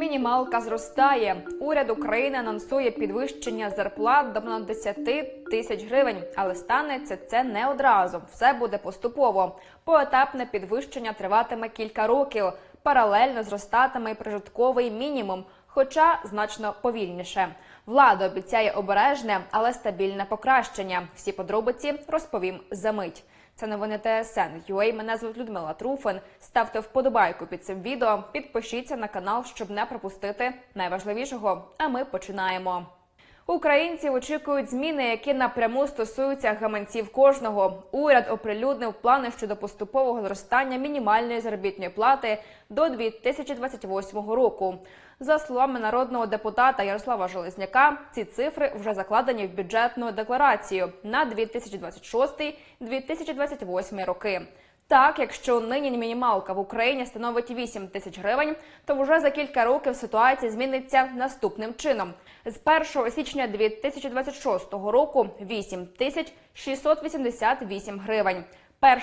Мінімалка зростає. Уряд України анонсує підвищення зарплат до понад 10 тисяч гривень, але станеться це не одразу. Все буде поступово. Поетапне підвищення триватиме кілька років. Паралельно зростатиме і прожитковий мінімум, хоча значно повільніше. Влада обіцяє обережне, але стабільне покращення. Всі подробиці розповім за мить. Це новини ТСН. UA. Мене звуть Людмила Труфин. Ставте вподобайку під цим відео, підпишіться на канал, щоб не пропустити найважливішого. А ми починаємо. Українці очікують зміни, які напряму стосуються гаманців кожного. Уряд оприлюднив плани щодо поступового зростання мінімальної заробітної плати до 2028 року. За словами народного депутата Ярослава Железняка, ці цифри вже закладені в бюджетну декларацію на 2026-2028 роки. Так, якщо нині мінімалка в Україні становить 8 тисяч гривень, то вже за кілька років ситуація зміниться наступним чином: з 1 січня 2026 року 8 тисяч 688 гривень,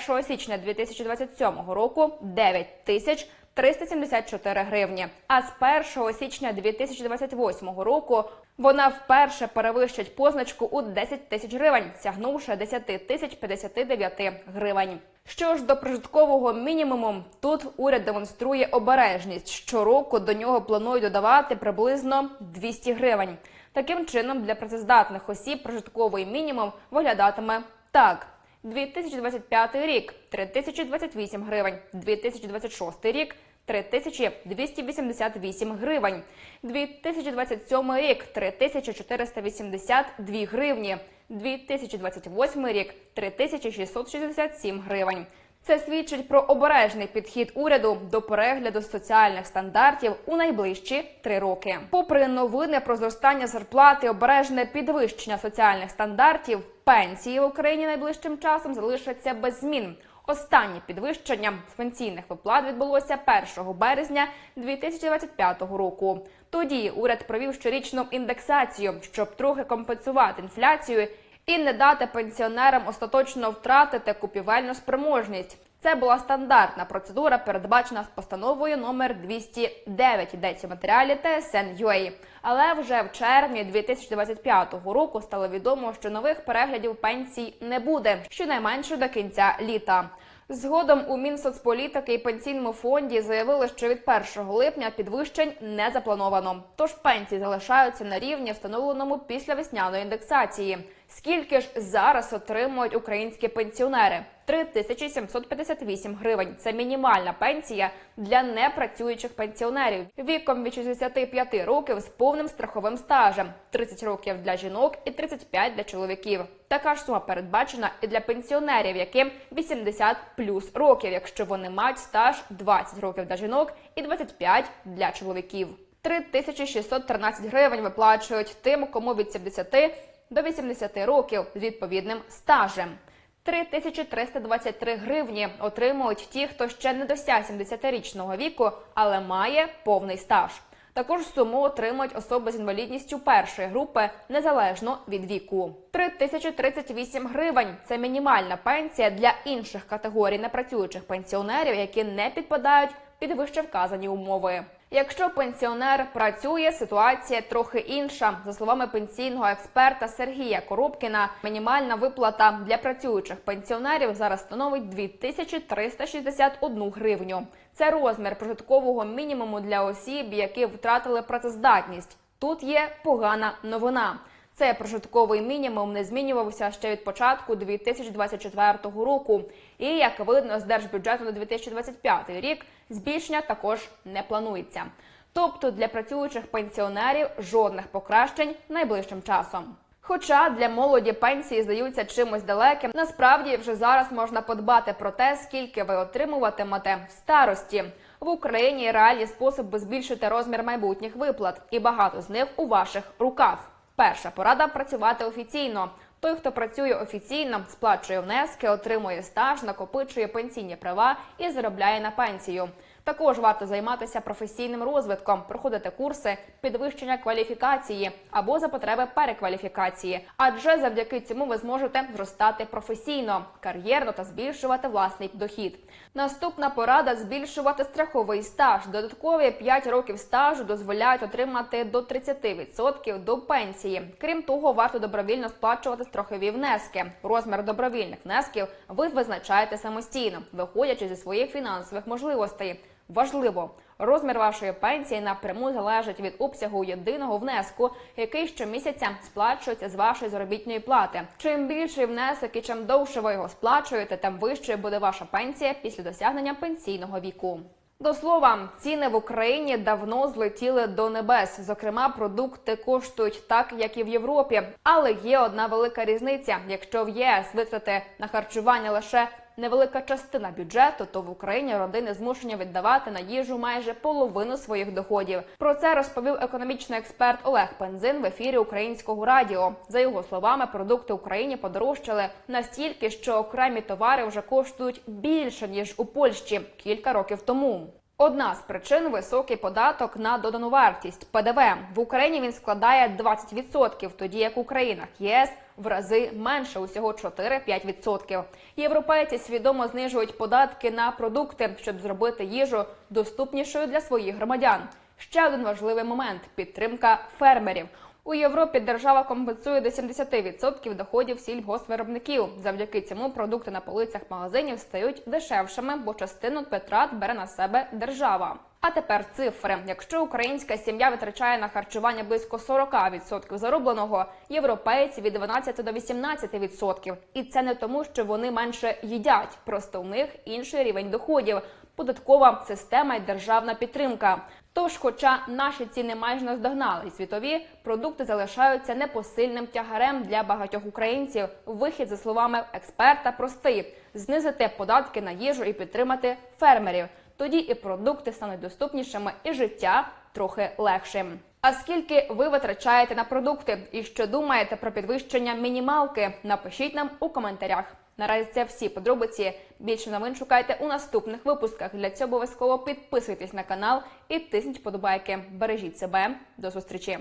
1 січня 2027 року 9 тисяч 374 гривні. А з 1 січня 2028 року вона вперше перевищить позначку у 10 тисяч гривень, сягнувши 10 тисяч 59 гривень. Що ж до прожиткового мінімуму, тут уряд демонструє обережність. Щороку до нього планують додавати приблизно 200 гривень. Таким чином, для працездатних осіб прожитковий мінімум виглядатиме так. 2025 рік 3028 гривень, 2026 рік 3288 гривень, 2027 рік 3482 гривні, 2028 рік 3667 гривень. Це свідчить про обережний підхід уряду до перегляду соціальних стандартів у найближчі три роки. Попри новини про зростання зарплати, обережне підвищення соціальних стандартів, пенсії в Україні найближчим часом залишаться без змін. Останнє підвищення пенсійних виплат відбулося 1 березня 2025 року. Тоді уряд провів щорічну індексацію, щоб трохи компенсувати інфляцію і не дати пенсіонерам остаточно втратити купівельну спроможність. Це була стандартна процедура, передбачена з постановою номер 209, йдеться в матеріалі TSN.UA. Але вже в червні 2025 року стало відомо, що нових переглядів пенсій не буде, щонайменше до кінця літа. Згодом у Мінсоцполітики і пенсійному фонді заявили, що від 1 липня підвищень не заплановано. Тож пенсії залишаються на рівні, встановленому після весняної індексації. Скільки ж зараз отримують українські пенсіонери? 3758 гривень. Це мінімальна пенсія для непрацюючих пенсіонерів віком від 65 років з повним страховим стажем, 30 років для жінок і 35 для чоловіків. Така ж сума передбачена і для пенсіонерів, яким 80 плюс років, якщо вони мають стаж 20 років для жінок і 25 для чоловіків. 3613 гривень виплачують тим, кому від 70 до 80 років з відповідним стажем. 3323 гривні отримують ті, хто ще не досяг 70-річного віку, але має повний стаж. Також суму отримують особи з інвалідністю першої групи незалежно від віку. 3038 гривень це мінімальна пенсія для інших категорій непрацюючих пенсіонерів, які не підпадають під вище вказані умови. Якщо пенсіонер працює, ситуація трохи інша. За словами пенсійного експерта Сергія Коробкіна, мінімальна виплата для працюючих пенсіонерів зараз становить 2361 гривню. Це розмір прожиткового мінімуму для осіб, які втратили працездатність. Тут є погана новина. Цей прожитковий мінімум не змінювався ще від початку 2024 року. І як видно з держбюджету на 2025 рік, збільшення також не планується. Тобто для працюючих пенсіонерів жодних покращень найближчим часом. Хоча для молоді пенсії здаються чимось далеким, насправді вже зараз можна подбати про те, скільки ви отримуватимете в старості. В Україні реальні способи збільшити розмір майбутніх виплат, і багато з них у ваших руках. Перша порада працювати офіційно. Той, хто працює офіційно, сплачує внески, отримує стаж, накопичує пенсійні права і заробляє на пенсію. Також варто займатися професійним розвитком, проходити курси підвищення кваліфікації або за потреби перекваліфікації, адже завдяки цьому ви зможете зростати професійно, кар'єрно та збільшувати власний дохід. Наступна порада збільшувати страховий стаж. Додаткові 5 років стажу дозволяють отримати до 30% до пенсії. Крім того, варто добровільно сплачувати страхові внески. Розмір добровільних внесків ви визначаєте самостійно, виходячи зі своїх фінансових можливостей. Важливо, розмір вашої пенсії напряму залежить від обсягу єдиного внеску, який щомісяця сплачується з вашої заробітної плати. Чим більший внесок і чим довше ви його сплачуєте, тим вищою буде ваша пенсія після досягнення пенсійного віку. До слова, ціни в Україні давно злетіли до небес. Зокрема, продукти коштують так, як і в Європі. Але є одна велика різниця: якщо в єС витрати на харчування лише невелика частина бюджету, то в Україні родини змушені віддавати на їжу майже половину своїх доходів. Про це розповів економічний експерт Олег Пензин в ефірі українського радіо. За його словами, продукти Україні подорожчали настільки, що окремі товари вже коштують більше ніж у Польщі кілька років тому. Одна з причин високий податок на додану вартість ПДВ в Україні. Він складає 20%, тоді як у країнах ЄС в рази менше, усього 4-5%. Європейці свідомо знижують податки на продукти, щоб зробити їжу доступнішою для своїх громадян. Ще один важливий момент підтримка фермерів. У Європі держава компенсує до 70% доходів сільгоспвиробників. Завдяки цьому продукти на полицях магазинів стають дешевшими, бо частину витрат бере на себе держава. А тепер цифри. Якщо українська сім'я витрачає на харчування близько 40% заробленого, європейці від 12 до 18%. І це не тому, що вони менше їдять, просто у них інший рівень доходів, податкова система і державна підтримка. Тож, хоча наші ціни майже наздогнали світові, продукти залишаються непосильним тягарем для багатьох українців. Вихід, за словами експерта, простий: знизити податки на їжу і підтримати фермерів. Тоді і продукти стануть доступнішими, і життя трохи легшим. А скільки ви витрачаєте на продукти і що думаєте про підвищення мінімалки? Напишіть нам у коментарях. Наразі це всі подробиці. Більше новин шукайте у наступних випусках. Для цього обов'язково підписуйтесь на канал і тисніть вподобайки. Бережіть себе. До зустрічі.